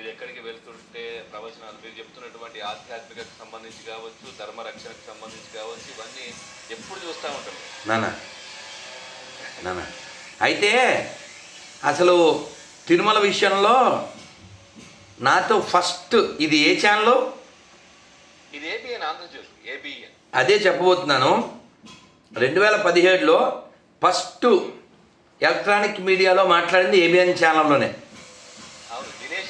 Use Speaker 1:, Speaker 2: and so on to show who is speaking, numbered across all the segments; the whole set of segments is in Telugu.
Speaker 1: మీరు ఎక్కడికి వెళ్తుంటే ప్రవచనాలు మీరు చెప్తున్నటువంటి ఆధ్యాత్మికకు సంబంధించి కావచ్చు ధర్మ రక్షణకు సంబంధించి కావచ్చు ఇవన్నీ ఎప్పుడు చూస్తూ ఉంటాం.
Speaker 2: నాన్న నాన్న అయితే అసలు తిరుమల విషయంలో నాతో ఫస్ట్ ఇది ఏ ఛానల్?
Speaker 1: ఇది ఏబిఎన్ ఆంధ్రజ్యోతి ఏబిఎన్
Speaker 2: అదే చెప్పబోతున్నాను. రెండు వేల పదిహేడులో ఫస్ట్ ఎలక్ట్రానిక్ మీడియాలో మాట్లాడింది ఏబిఎన్ ఛానల్లోనే
Speaker 1: అవును దినేష్ అని ఉంటారు జితేందర్ అని ఉంటారు వారు మాట్లాడుతున్నారు
Speaker 2: ఆ,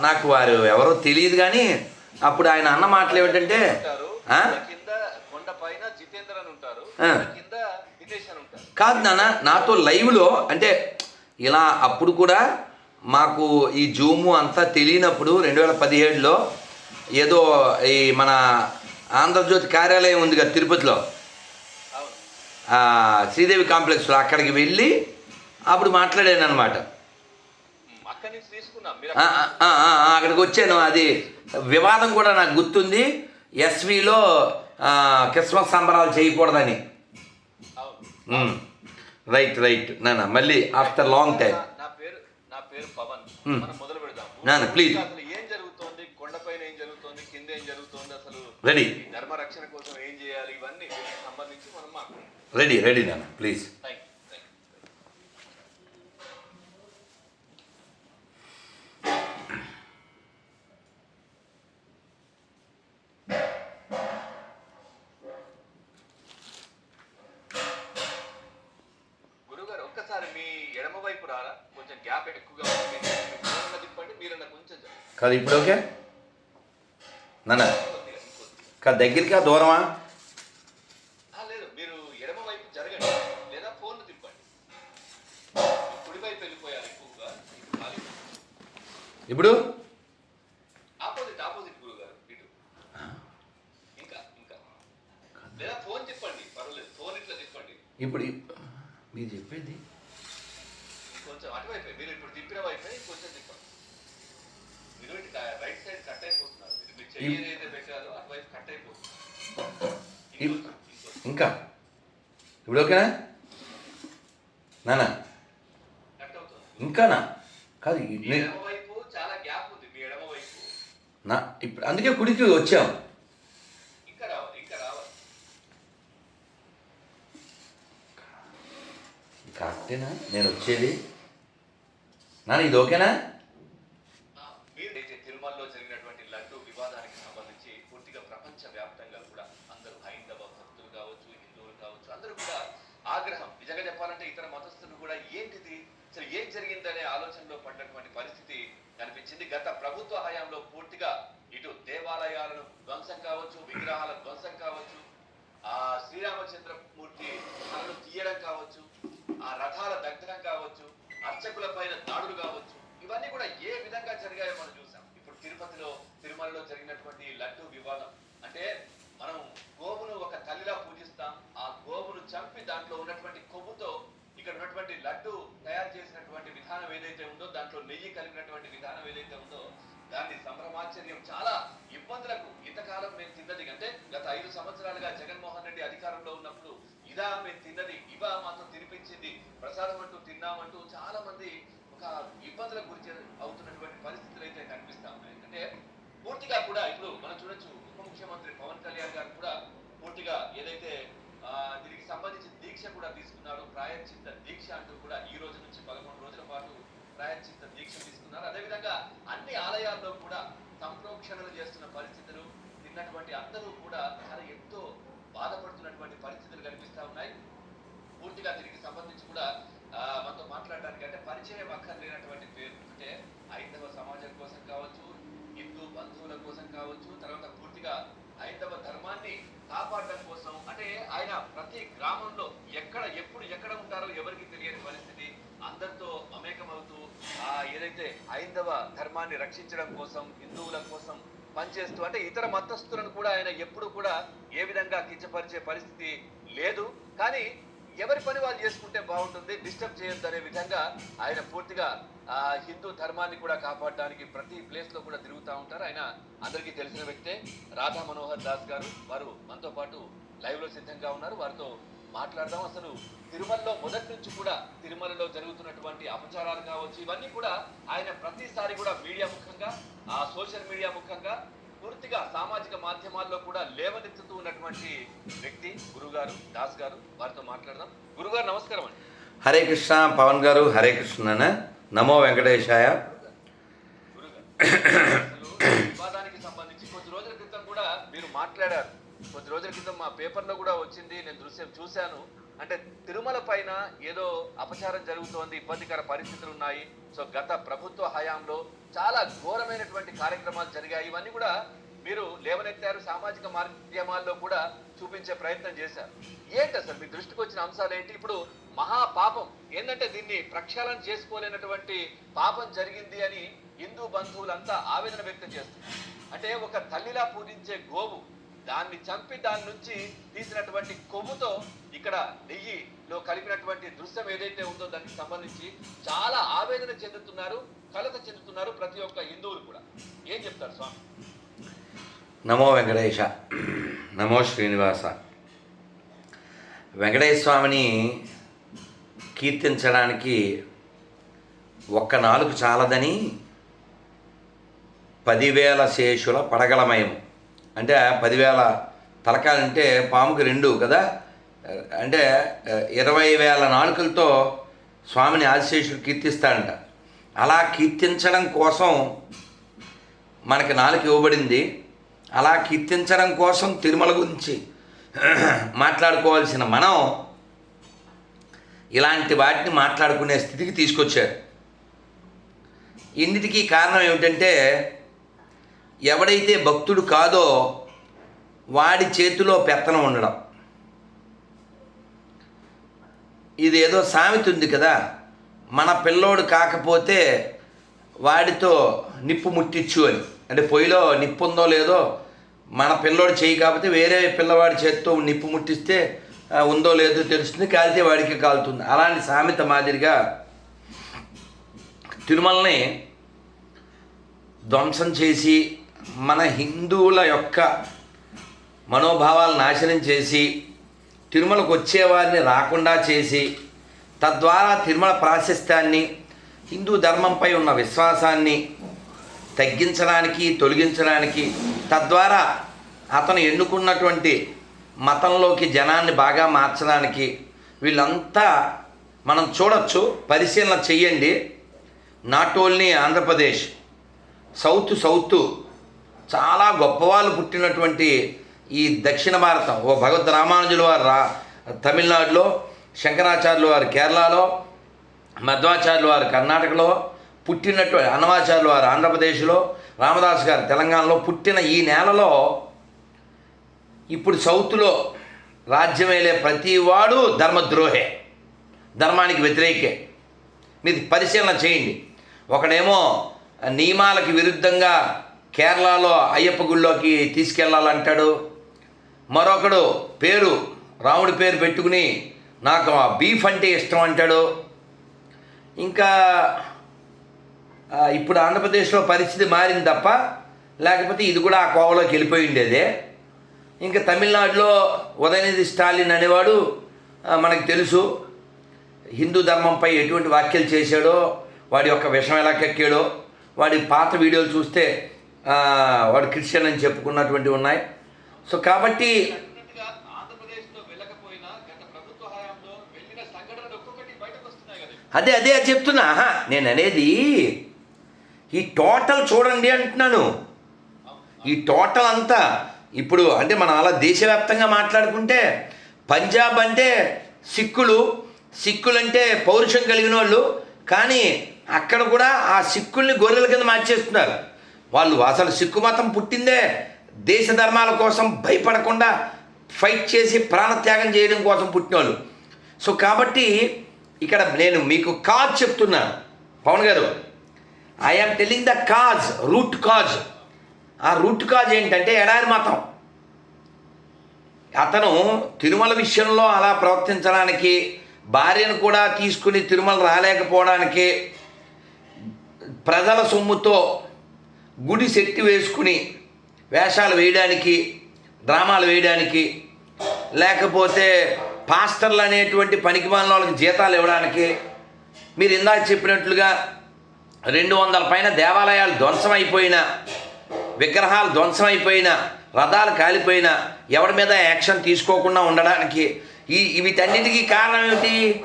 Speaker 2: నాకు వారు ఎవరో తెలియదు కానీ అప్పుడు ఆయన అన్న మాటలు ఏమిటంటే
Speaker 1: కింద
Speaker 2: నాన్న నాతో లైవ్లో అంటే ఇలా అప్పుడు కూడా మాకు ఈ జూము అంతా తెలియనప్పుడు రెండు వేల పదిహేడులో ఏదో ఈ మన ఆంధ్రజ్యోతి కార్యాలయం ఉంది కదా తిరుపతిలో శ్రీదేవి కాంప్లెక్స్లో అక్కడికి వెళ్ళి అప్పుడు మాట్లాడాను అనమాట అక్కడికి వచ్చాను. అది వివాదం కూడా నాకు గుర్తుంది. ఎస్విలో క్రిస్మస్ సంబరాలు చేయకూడదని. రైట్ రైట్ నాన్న మళ్ళీ ఆఫ్టర్ లాంగ్ టైం
Speaker 1: నా- పేరు నా పేరు పవన్. మనం మొదలు పెడదాం.
Speaker 2: నాన్న.
Speaker 1: అసలు ఏం జరుగుతోంది? కొండపైన ఏం జరుగుతోంది? కింద ఏం జరుగుతోంది? అసలు
Speaker 2: రెడీ
Speaker 1: ధర్మ రక్షణ కోసం ఏం చేయాలి? ఇవన్నీ సంబంధించి మనం
Speaker 2: రెడీ రెడీ నాన్న please
Speaker 1: thank you thank you గురుగారు ఒక్కసారి మీ ఎడమ వైపు రారా కొంచెం గ్యాప్ ఎక్కువగా ఉంది. మీరన్నా తిప్పండి మీరన్నా కొంచెం జరగండి.
Speaker 2: కాదు ఇప్పుడు ఓకే? నాన్న. కాదు దగ్గరికా దూరమా?
Speaker 1: ఆ, లేదు. మీరు ఎడమ వైపు జరగండి. లేదా ఫోన్ తిప్పండి. కుడి వైపు వెళ్ళిపోయారు ఎక్కువగా.
Speaker 2: ఇప్పుడు?
Speaker 1: ఆపోజిట్ ఆపోజిట్ గురుగారు ఇటు. ఇంకా ఇంకా. లేదా ఫోన్ తిప్పండి. పర్వాలేదు. ఫోన్ ఇట్లా తిప్పండి.
Speaker 2: ఇప్పుడు మీరు చెప్పేది
Speaker 1: కొంచెం అటువైపే మీరు ఇప్పుడు తిప్పిన వైపే కొంచెం తిప్పండి. మీరు రైట్ సైడ్ కట్ అయిపోతున్నారు. మీరు చెయ్యి ఏదైతే పెట్టారో అటువైపు కట్ ఇంకొంచెం.
Speaker 2: ఇంకా? ఇప్పుడు ఓకేనా?
Speaker 1: అవుతుంది.
Speaker 2: ఇంకానా? కాదు
Speaker 1: చాలా గ్యాప్ ఉంది మీ ఎడమ వైపు.
Speaker 2: నా ఇప్పుడు అందుకే కుడికి వచ్చాం.
Speaker 1: ఇంకా రావాలి ఇంకా రావాలి.
Speaker 2: కరెక్టేనా నేను వచ్చేది. నాన్న ఇది ఓకేనా?
Speaker 1: తిరుమలలో జరిగినటువంటి లడ్డు వివాదానికి సంబంధించి పూర్తిగా ప్రపంచ వ్యాప్తంగా కూడా అందరూ హైందవ భక్తులు కావచ్చు హిందువులు కావచ్చు అందరూ కూడా ఆగ్రహం. నిజంగా చెప్పాలంటే ఇతర మతస్థులు కూడా ఏంటిది? అసలు ఏం జరిగిందనే ఆలోచనలో పడినటువంటి పరిస్థితి కనిపించింది. గత ప్రభుత్వ హయాంలో పూర్తిగా ఇటు దేవాలయాలను ధ్వంసం కావచ్చు విగ్రహాల ధ్వంసం కావచ్చు ఆ శ్రీరామచంద్రమూర్తి తనను తీయడం కావచ్చు ఆ రథాల దగ్ధనం కావచ్చు అర్చకుల పైన దాడులు కావచ్చు ఇవన్నీ కూడా ఏ విధంగా జరిగాయో మనం చూసాం. ఇప్పుడు తిరుపతిలో తిరుమలలో జరిగినటువంటి లడ్డు వివాదం. అంటే మనం గోవును ఒక తల్లిలా పూజిస్తాం ఆ గోవును చంపి దాంట్లో ఉన్నటువంటి కొవ్వుతో ఇక్కడ ఉన్నటువంటి లడ్డు తయారు చేసినటువంటి విధానం ఏదైతే ఉందో దాంట్లో నెయ్యి కలిగినటువంటి విధానం ఏదైతే ఉందో దాన్ని సంభ్రమాశ్చర్యం చాలా ఇబ్బందులకు ఇంతకాలం మేము తిన్నది. అంటే గత ఐదు సంవత్సరాలుగా జగన్మోహన్ రెడ్డి అధికారంలో ఉన్నప్పుడు ఇదా మేము తిన్నది ఇవా మాతో తినిపించింది. ప్రసాదం అంటూ తిన్నామంటూ చాలా మంది ఒక ఇబ్బందులకు గురి అవుతున్నటువంటి పరిస్థితులు అయితే కనిపిస్తా ఉన్నాయి. ఎందుకంటే పూర్తిగా కూడా ఇప్పుడు మనం చూడొచ్చు ఉప ముఖ్యమంత్రి పవన్ కళ్యాణ్ గారు కూడా పూర్తిగా ఏదైతే దీనికి సంబంధించిన దీక్ష కూడా తీసుకున్నారు ప్రాయశ్చిత్త దీక్ష అంటూ కూడా ఈ రోజు నుంచి పదకొండు రోజుల పాటు ప్రాయశ్చిత్త దీక్ష తీసుకున్నారు. అదేవిధంగా అన్ని ఆలయాల్లో కూడా సంప్రోక్షణలు చేస్తున్న పరిస్థితులు తిన్నటువంటి అందరూ కూడా చాలా ఎంతో బాధపడుతున్నటువంటి పరిస్థితులు కనిపిస్తూ ఉన్నాయి. పూర్తిగా దీనికి సంబంధించి కూడా మనతో మాట్లాడడానికి అంటే పరిచయం అక్కర్లేనటువంటి పేరు అంటే ఐదవ సమాజం కోసం కావచ్చు హిందూ బంధువుల కోసం కావచ్చు తర్వాత పూర్తిగా ఐదవ ధర్మాన్ని కాపాడడం కోసం అంటే ఆయన ప్రతి గ్రామంలో ఎక్కడ ఎప్పుడు ఎక్కడ ఉంటారో ఎవరికి తెలియని పరిస్థితి. అందరితో మమేకమవుతూ ఏదైతే ఐందవ ధర్మాన్ని రక్షించడం కోసం హిందువుల కోసం పనిచేస్తూ అంటే ఇతర మతస్థులను కూడా ఆయన ఎప్పుడు కూడా ఏ విధంగా కించపరిచే పరిస్థితి లేదు. కానీ ఎవరి పని వాళ్ళు చేసుకుంటే బాగుంటుంది డిస్టర్బ్ చేయొద్దు అనే విధంగా ఆయన పూర్తిగా ఆ హిందూ ధర్మాన్ని కూడా కాపాడడానికి ప్రతి ప్లేస్లో కూడా తిరుగుతూ ఉంటారు. ఆయన అందరికీ తెలిసిన వ్యక్తే రాధా మనోహర్ దాస్ గారు. వారు మనతో పాటు లైవ్లో సిద్ధంగా ఉన్నారు. వారితో మాట్లాడదాం అసలు. తిరుమలలో మొదటి నుంచి కూడా తిరుమలలో జరుగుతున్నటువంటి అపచారాలు కావచ్చు ఇవన్నీ కూడా ఆయన ప్రతిసారి కూడా మీడియా ముఖంగా ఆ సోషల్ మీడియా ముఖంగా పూర్తిగా సామాజిక మాధ్యమాల్లో కూడా లేవనెత్తుతూ ఉన్నటువంటి వ్యక్తి గురుగారు దాస్ గారు. వారితో మాట్లాడదాం. గురుగారు నమస్కారం అండి.
Speaker 2: హరే కృష్ణ పవన్ గారు హరే కృష్ణ నమో వెంకటేశాయ.
Speaker 1: వివాదానికి సంబంధించి కొద్ది రోజుల క్రితం కూడా మీరు మాట్లాడారు. కొద్ది రోజుల క్రితం మా పేపర్లో కూడా వచ్చింది నేను దృశ్యం చూశాను. అంటే తిరుమల పైన ఏదో అపచారం జరుగుతోంది ఇబ్బందికర పరిస్థితులు ఉన్నాయి. సో గత ప్రభుత్వ హయాంలో చాలా ఘోరమైనటువంటి కార్యక్రమాలు జరిగాయి. ఇవన్నీ కూడా మీరు లేవనెత్తారు సామాజిక మాధ్యమాల్లో కూడా చూపించే ప్రయత్నం చేశారు. ఏంటి అసలు మీ దృష్టికి వచ్చిన అంశాలు ఏంటి? ఇప్పుడు మహా పాపం ఏంటంటే దీన్ని ప్రక్షాళన చేసుకోలేనటువంటి పాపం జరిగింది అని హిందూ బంధువులంతా ఆవేదన వ్యక్తం చేస్తున్నారు. అంటే ఒక తల్లిలా పూజించే గోవు దాన్ని చంపి దాని నుంచి తీసినటువంటి కొవ్వుతో ఇక్కడ నెయ్యిలో కలిపినటువంటి దృశ్యం ఏదైతే ఉందో దానికి సంబంధించి చాలా ఆవేదన చెందుతున్నారు కలత చెందుతున్నారు ప్రతి ఒక్క హిందువులు కూడా. ఏం చెప్తారు స్వామి?
Speaker 2: నమో వెంకటేశ. నమో శ్రీనివాస. వెంకటేశ్వర స్వామిని కీర్తించడానికి ఒక్క నాలుగు చాలదని పదివేల శేషుల పడగలమయం అంటే పదివేల తలకాలంటే పాముకి రెండు కదా? అంటే ఇరవై వేల నాలుకలతో స్వామిని ఆదిశేషుడు కీర్తిస్తాడంట. అలా కీర్తించడం కోసం మనకి నాలుక ఇవ్వబడింది. అలా కీర్తించడం కోసం తిరుమల గురించి మాట్లాడుకోవాల్సిన మనం ఇలాంటి వాటిని మాట్లాడుకునే స్థితికి తీసుకొచ్చారు. ఇన్నిటికీ కారణం ఏమిటంటే ఎవడైతే భక్తుడు కాదో వాడి చేతిలో పెత్తనం ఉండడం. ఇది ఏదో సామెత ఉంది కదా మన పిల్లోడు కాకపోతే వాడితో నిప్పు ముట్టించు అని. అంటే పొయ్యిలో నిప్పు ఉందో లేదో మన పిల్లోడు చేయి కాకపోతే వేరే పిల్లవాడి చేతితో నిప్పు ముట్టిస్తే ఉందో లేదో తెలుస్తుంది కాలితే వాడికి కాలుతుంది. అలాంటి సామెత మాదిరిగా తిరుమలని ధ్వంసం చేసి మన హిందువుల యొక్క మనోభావాలు నాశనం చేసి తిరుమలకు వచ్చేవారిని రాకుండా చేసి తద్వారా తిరుమల ప్రాశస్త్యాన్ని హిందూ ధర్మంపై ఉన్న విశ్వాసాన్ని తగ్గించడానికి తొలగించడానికి తద్వారా అతను ఎన్నుకున్నటువంటి మతంలోకి జనాన్ని బాగా మార్చడానికి వీళ్ళంతా మనం చూడొచ్చు పరిశీలన చెయ్యండి. Not only Andhra Pradesh south south చాలా గొప్పవాళ్ళు పుట్టినటువంటి ఈ దక్షిణ భారతం. ఓ భగవద్ రామానుజుల వారు రా తమిళనాడులో శంకరాచార్యుల వారు కేరళలో మధ్వాచార్యుల వారు కర్ణాటకలో పుట్టినటువంటి అన్నమాచార్యుల వారు ఆంధ్రప్రదేశ్లో రామదాస్ గారు తెలంగాణలో పుట్టిన ఈ నేలలో ఇప్పుడు సౌత్లో రాజ్యం వేలే ప్రతివాడు ధర్మద్రోహే ధర్మానికి వ్యతిరేకే. మీరు పరిశీలన చేయండి. ఒకడేమో నియమాలకి విరుద్ధంగా కేరళలో అయ్యప్ప గుళ్ళోకి తీసుకెళ్ళాలంటాడు మరొకడు పేరు రాముడి పేరు పెట్టుకుని నాకు ఆ బీఫ్ అంటే ఇష్టం అంటాడు. ఇంకా ఇప్పుడు ఆంధ్రప్రదేశ్లో పరిస్థితి మారింది తప్ప లేకపోతే ఇది కూడా ఆ కోవలోకి వెళ్ళిపోయి ఉండేదే. ఇంకా తమిళనాడులో ఉదయనిధి స్టాలిన్ అనేవాడు మనకు తెలుసు. హిందూ ధర్మంపై ఎటువంటి వ్యాఖ్యలు చేశాడో వాడి యొక్క విషం ఎలా కక్కాడో వాడి పాత వీడియోలు చూస్తే వాడు క్రిస్టియన్ అని చెప్పుకున్నటువంటివి ఉన్నాయి. సో కాబట్టి అదే అదే అది చెప్తున్నా. నేను అనేది ఈ టోటల్ చూడండి అంటున్నాను. ఈ టోటల్ అంతా ఇప్పుడు అంటే మనం అలా దేశవ్యాప్తంగా మాట్లాడుకుంటే పంజాబ్ అంటే సిక్కులు సిక్కులు అంటే పౌరుషం కలిగిన వాళ్ళు కానీ అక్కడ కూడా ఆ సిక్కుల్ని గొర్రెల కింద మార్చేస్తున్నారు. వాళ్ళు అసలు సిక్కు మతం పుట్టిందే దేశ ధర్మాల కోసం భయపడకుండా ఫైట్ చేసి ప్రాణత్యాగం చేయడం కోసం పుట్టినవాళ్ళు సో కాబట్టి ఇక్కడ నేను మీకు కాజ్ చెప్తున్నాను పవన్ గారు I am telling the cause root cause ఆ రూట్ కాజ్ ఏంటంటే ఎడారి మతం. అతను తిరుమల విషయంలో అలా ప్రవర్తించడానికి భార్యను కూడా తీసుకుని తిరుమల రాలేకపోవడానికి ప్రజల సొమ్ముతో గుడి శక్తి వేసుకుని వేషాలు వేయడానికి డ్రామాలు వేయడానికి లేకపోతే పాస్టర్లు అనేటువంటి పనికి వాళ్ళకి జీతాలు ఇవ్వడానికి మీరు ఇందాక చెప్పినట్లుగా రెండు వందల పైన దేవాలయాలు ధ్వంసమైపోయినా విగ్రహాలు ధ్వంసమైపోయినా రథాలు కాలిపోయినా ఎవరి మీద యాక్షన్ తీసుకోకుండా ఉండడానికి ఈ వీటన్నిటికీ కారణం ఏమిటి?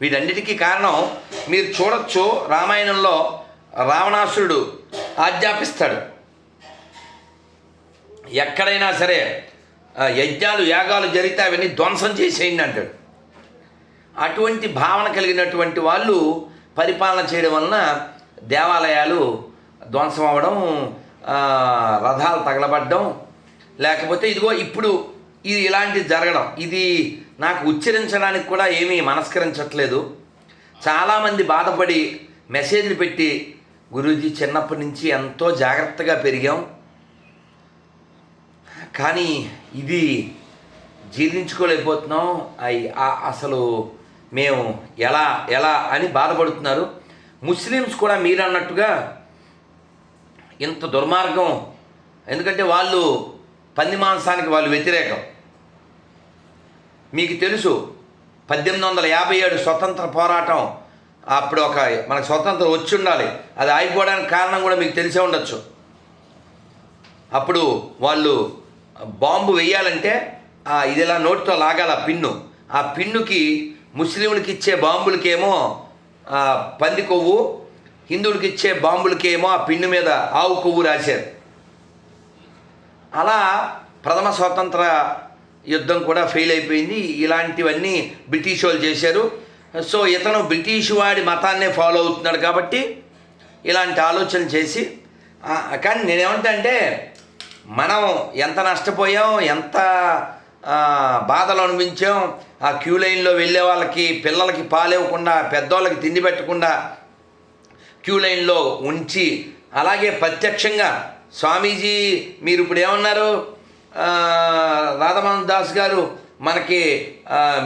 Speaker 2: వీటన్నిటికీ కారణం మీరు చూడొచ్చు రామాయణంలో రావణాసురుడు ఆజ్ఞాపిస్తాడు. ఎక్కడైనా సరే యజ్ఞాలు యాగాలు జరిగితే అవన్నీ ధ్వంసం చేసేయండి అంటాడు. అటువంటి భావన కలిగినటువంటి వాళ్ళు పరిపాలన చేయడం వలన దేవాలయాలు ధ్వంసం అవ్వడం రథాలు తగలబడ్డం లేకపోతే ఇదిగో ఇప్పుడు ఇది ఇలాంటిది జరగడం. ఇది నాకు ఉచ్చరించడానికి కూడా ఏమీ మనస్కరించట్లేదు. చాలామంది బాధపడి మెసేజ్లు పెట్టి గురూజీ చిన్నప్పటి నుంచి ఎంతో జాగ్రత్తగా పెరిగాం. కానీ ఇది జీర్ణించుకోలేకపోతున్నాం. అయి అసలు మేము ఎలా ఎలా అని బాధపడుతున్నారు. ముస్లిమ్స్ కూడా మీరు అన్నట్టుగా ఇంత దుర్మార్గం. ఎందుకంటే వాళ్ళు పంది మాంసానికి వాళ్ళు వ్యతిరేకం. మీకు తెలుసు పద్దెనిమిది వందల యాభై ఏడు స్వతంత్ర పోరాటం అప్పుడు ఒక మనకు స్వతంత్రం వచ్చి ఉండాలి. అది ఆగిపోవడానికి కారణం కూడా మీకు తెలిసే ఉండొచ్చు. అప్పుడు వాళ్ళు బాంబు వేయాలంటే ఇది ఇలా నోటితో లాగాల పిన్ను. ఆ పిన్నుకి ముస్లింలకి ఇచ్చే బాంబులకేమో పంది కొవ్వు హిందువులకి ఇచ్చే బాంబులకేమో ఆ పిన్ను మీద ఆవు కొవ్వు రాశారు. అలా ప్రథమ స్వాతంత్ర యుద్ధం కూడా ఫెయిల్ అయిపోయింది. ఇలాంటివన్నీ బ్రిటిష్ వాళ్ళు చేశారు. సో ఇతను బ్రిటిష్ వాడి మతాన్నే ఫాలో అవుతున్నాడు కాబట్టి ఇలాంటి ఆలోచన చేసి కానీ నేనేమంటే మనం ఎంత నష్టపోయాం ఎంత బాధలు అనిపించాం ఆ క్యూ లైన్లో వెళ్ళే వాళ్ళకి పిల్లలకి పాలివ్వకుండా పెద్దవాళ్ళకి తిండి పెట్టకుండా క్యూ లైన్లో ఉంచి అలాగే ప్రత్యక్షంగా స్వామీజీ మీరు ఇప్పుడు ఏమన్నారు? ఆ, రాధామోహన్ దాస్ గారు మనకి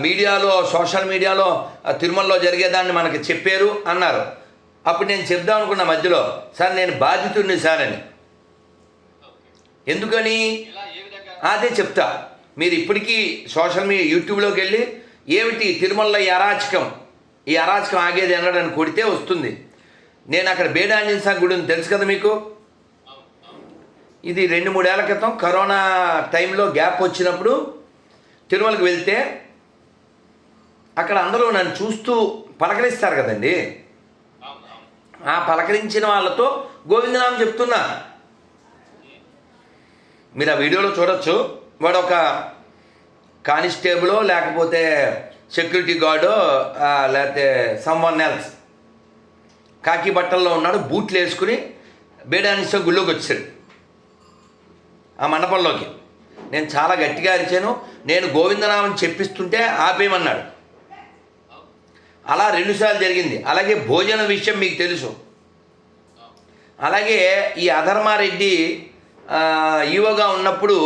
Speaker 2: మీడియాలో సోషల్ మీడియాలో తిరుమలలో జరిగేదాన్ని మనకి చెప్పారు అన్నారు. అప్పుడు నేను చెప్దాం అనుకున్న మధ్యలో సార్ నేను బాధితుడిని సార్ అని. ఎందుకని? అదే చెప్తా. మీరు ఇప్పటికీ సోషల్ మీడియా యూట్యూబ్లోకి వెళ్ళి ఏమిటి తిరుమలలో ఈ అరాచకం? ఈ అరాచకం ఆగేది ఎన్నడని కొడితే వస్తుంది. నేను అక్కడ బేడాంజన స్వామి గుడి ఉంది తెలుసు కదా మీకు? ఇది రెండు మూడేళ్ళ క్రితం కరోనా టైంలో గ్యాప్ వచ్చినప్పుడు తిరుమలకు వెళ్తే అక్కడ అందరూ నన్ను చూస్తూ పలకరిస్తారు కదండి. ఆ పలకరించిన వాళ్ళతో గోవిందనామం చెప్తున్నా. మీరు ఆ వీడియోలో చూడొచ్చు. వాడు ఒక కానిస్టేబులో లేకపోతే సెక్యూరిటీ గార్డో లేకపోతే సమ్వన్ ఎల్స్ కాకి బట్టల్లో ఉన్నాడు బూట్లు వేసుకుని బేడానిస్తో గుళ్ళోకి వచ్చాడు. ఆ మండపంలోకి. నేను చాలా గట్టిగా అరిచాను. నేను గోవిందనామం చెప్పిస్తుంటే ఆపేయమన్నాడు. అలా రెండుసార్లు జరిగింది. అలాగే భోజన విషయం మీకు తెలుసు. అలాగే ఈ అధర్మారెడ్డి ఈవోగా ఉన్నప్పుడు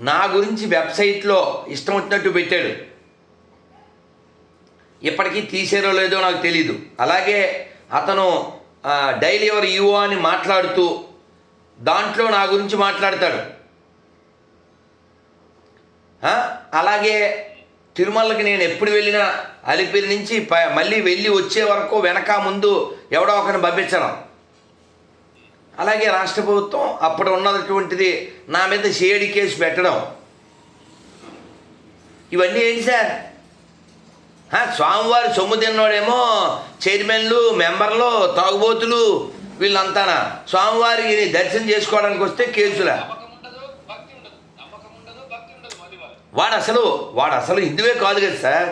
Speaker 2: నా గురించి వెబ్సైట్లో ఇష్టం వచ్చినట్టు పెట్టాడు. ఇప్పటికీ తీసేరో లేదో నాకు తెలీదు. అలాగే అతను డైలీ ఎవరు ఈవో అని మాట్లాడుతూ దాంట్లో నా గురించి మాట్లాడతాడు. అలాగే తిరుమలకి నేను ఎప్పుడు వెళ్ళినా అలిపిరి నుంచి ప- మళ్ళీ వెళ్ళి వచ్చే వరకు వెనక ముందు ఎవడో ఒకరిని పంపించడం అలాగే రాష్ట్ర ప్రభుత్వం అప్పుడు ఉన్నటువంటిది నా మీద షేడి కేసు పెట్టడం. ఇవన్నీ ఏంటి సార్? స్వామివారి సొమ్ము తిన్నోడేమో చైర్మన్లు మెంబర్లు తాగుబోతులు వీళ్ళంతానా? స్వామివారికి దర్శనం చేసుకోవడానికి వస్తే కేసులా? వాడు అసలు వాడు అసలు హిందువే కాదు కదా సార్.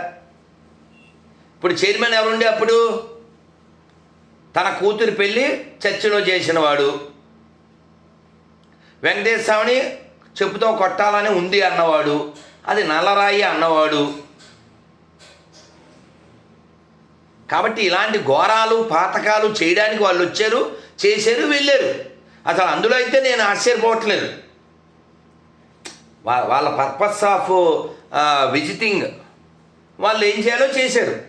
Speaker 2: ఇప్పుడు చైర్మన్ ఎవరుండే అప్పుడు? తన కూతురు పెళ్ళి చర్చిలో చేసిన వాడు వెంకటేశ్వర స్వామిని చెప్పుతో కొట్టాలని ఉంది అన్నవాడు. అది నల్లరాయి అన్నవాడు. కాబట్టి ఇలాంటి ఘోరాలు పాతకాలు చేయడానికి వాళ్ళు వచ్చారు చేశారు వెళ్ళారు. అసలు అందులో అయితే నేను ఆశ్చర్యపోవట్లేదు. వా- వాళ్ళ పర్పస్ ఆఫ్ విజిటింగ్ వాళ్ళు ఏం చేయాలో చేశారు.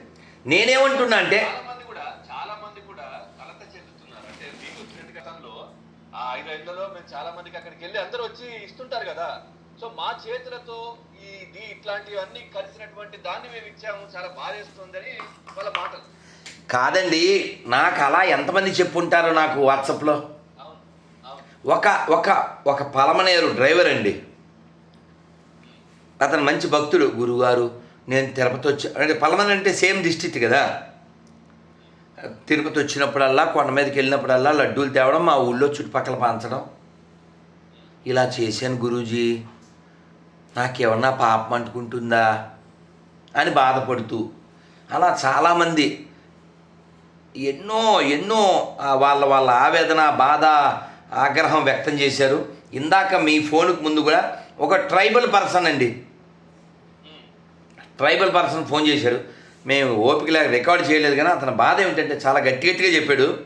Speaker 2: నేనేమంటున్నా అంటే
Speaker 1: చాలా మంది కూడా చాలా మంది కూడా కలత చెందుతున్నారు. అంటే మీకు వచ్చినట్టు గతంలో ఆ ఐదు ఐదులలో మేము చాలా మందికి అక్కడికి వెళ్ళి అందరూ వచ్చి ఇస్తుంటారు కదా. సో మా చేతులతో ఈ ఇది ఇట్లాంటివన్నీ కలిసినటువంటి దాన్ని మేము ఇచ్చాము. చాలా బాధేస్తుందని వాళ్ళ మాటలు.
Speaker 2: కాదండి నాకు అలా ఎంతమంది చెప్పుంటారో నాకు వాట్సాప్లో ఒక ఒక ఒక పలమనేరు డ్రైవర్ అండి. అతను మంచి భక్తుడు గురుగారు నేను తిరుపతి వచ్చి అంటే పలమని అంటే సేమ్ డిస్టిక్ కదా. తిరుపతి వచ్చినప్పుడల్లా కొండ మీదకి వెళ్ళినప్పుడల్లా లడ్డూలు తేవడం మా ఊళ్ళో చుట్టుపక్కల పంచడం. ఇలా చేశాను గురూజీ. నాకేమన్నా పాపం అంటుకుంటుందా అని బాధపడుతూ అలా చాలామంది ఎన్నో ఎన్నో వాళ్ళ వాళ్ళ ఆవేదన బాధ ఆగ్రహం వ్యక్తం చేశారు. ఇందాక మీ ఫోన్కు ముందు కూడా ఒక ట్రైబల్ పర్సన్ అండి. ట్రైబల్ పర్సన్ ఫోన్ చేశాడు. మేము ఓపిక లేక రికార్డ్ చేయలేదు కానీ అతని బాధ ఏమిటంటే చాలా గట్టి గట్టిగా చెప్పాడు.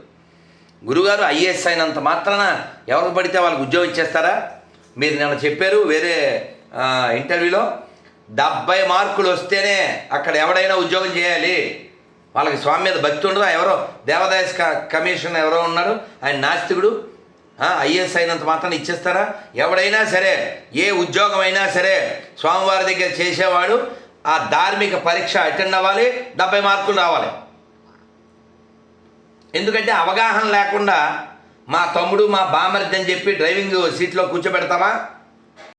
Speaker 2: గురుగారు ఐఏఎస్ అయినంత మాత్రాన ఎవరికి పడితే వాళ్ళకి ఉద్యోగం ఇచ్చేస్తారా? మీరు నిన్న చెప్పారు వేరే ఇంటర్వ్యూలో డెబ్బై మార్కులు వస్తేనే అక్కడ ఎవడైనా ఉద్యోగం చేయాలి. వాళ్ళకి స్వామి మీద భక్తి ఉండదు? ఎవరో దేవదాయస్ క- కమిషన్ ఎవరో ఉన్నారు. ఆయన నాస్తికుడు. ఐఏఎస్ అయినంత మాత్రం ఇచ్చేస్తారా? ఎవడైనా సరే ఏ ఉద్యోగం అయినా సరే స్వామివారి దగ్గర చేసేవాడు. ఆ ధార్మిక పరీక్ష అటెండ్ అవ్వాలి డెబ్బై మార్కులు రావాలి. ఎందుకంటే అవగాహన లేకుండా మా తమ్ముడు మా బామర్ది అని చెప్పి డ్రైవింగ్ సీట్లో కూర్చోబెడతామా